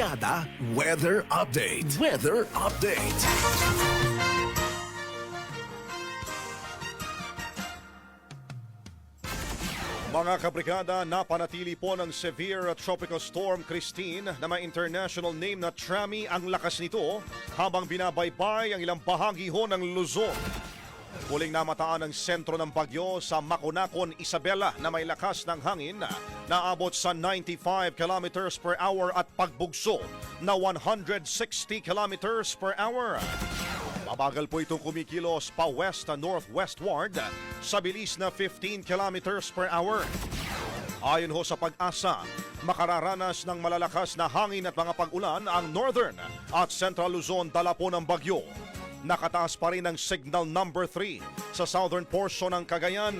Brigada Weather Update. Weather Update. Mga kabrigada, napanatili po ng severe tropical storm Christine na may international name na Trami ang lakas nito habang binabaybay ang ilang bahagi ho ng Luzon. Huling namataan ang sentro ng bagyo sa Maconacon, Isabela na may lakas ng hangin na abot sa 95 kilometers per hour at pagbugso na 160 kilometers per hour. Mabagal po itong kumikilos pa west na northwestward sa bilis na 15 kilometers per hour. Ayon ho sa pag-asa, makararanas ng malalakas na hangin at mga pag-ulan ang northern at central Luzon dala po ng bagyo. Nakataas pa rin ang signal number 3 sa southern portion ng Cagayan.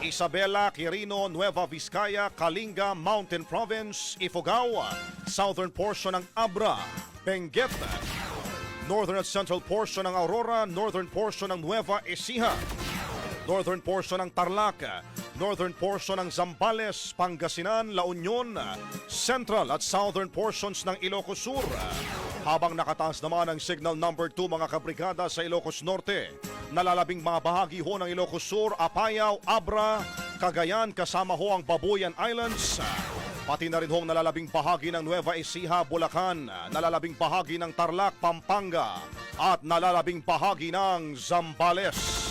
Isabela, Quirino, Nueva Vizcaya, Kalinga, Mountain Province, Ifugao, southern portion ng Abra, Benguet, northern at central portion ng Aurora, northern portion ng Nueva Ecija, northern portion ng Tarlac, northern portion ng Zambales, Pangasinan, La Union, central at southern portions ng Ilocos Sur. Habang nakataas naman ang signal number 2 mga kabrigada sa Ilocos Norte, nalalabing mga bahagi ho ng Ilocos Sur, Apayao, Abra, Cagayan kasama ho ang Babuyan Islands, Pati na rin hong nalalabing bahagi ng Nueva Ecija, Bulacan, nalalabing bahagi ng Tarlac, Pampanga, at nalalabing bahagi ng Zambales.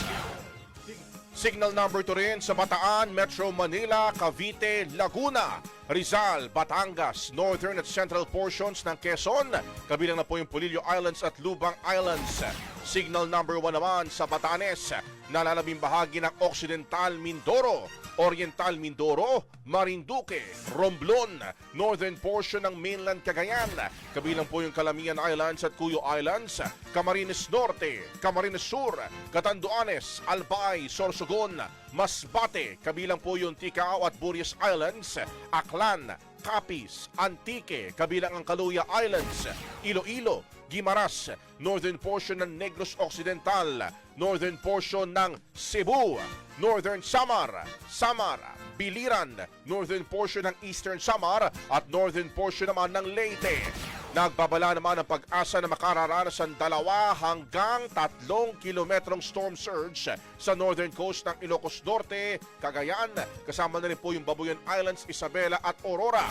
Signal number 2 rin sa Bataan, Metro Manila, Cavite, Laguna, Rizal, Batangas, Northern at Central portions ng Quezon, kabilang na po yung Polillo Islands at Lubang Islands. Signal number 1 naman sa Batanes, nalalabing bahagi ng Occidental Mindoro, Oriental Mindoro, Marinduque, Romblon, northern portion ng mainland Cagayan, kabilang po yung Calamian Islands at Cuyo Islands, Camarines Norte, Camarines Sur, Catanduanes, Albay, Sorsogon, Masbate, kabilang po yung Ticao at Burias Islands, Aklan, Capiz, Antique, kabilang ang Kaluya Islands, Iloilo, Guimaras, northern portion ng Negros Occidental, northern portion ng Cebu, northern Samar, Samar, Biliran, northern portion ng Eastern Samar at northern portion naman ng Leyte. Nagbabala naman ang pag-asa na makararanas ang dalawa hanggang tatlong kilometrong storm surge sa northern coast ng Ilocos Norte, Cagayan, kasama na rin po yung Babuyan Islands, Isabela at Aurora.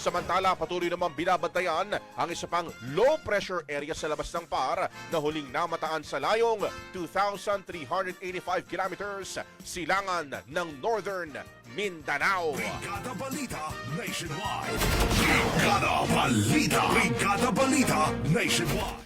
Samantala, patuloy namang binabantayan ang isa pang low pressure area sa labas ng PAR na huling namataan sa layong 2,385 kilometers silangan ng Northern Mindanao. Brigada Balita Nationwide. Brigada Balita. Brigada Balita Nationwide.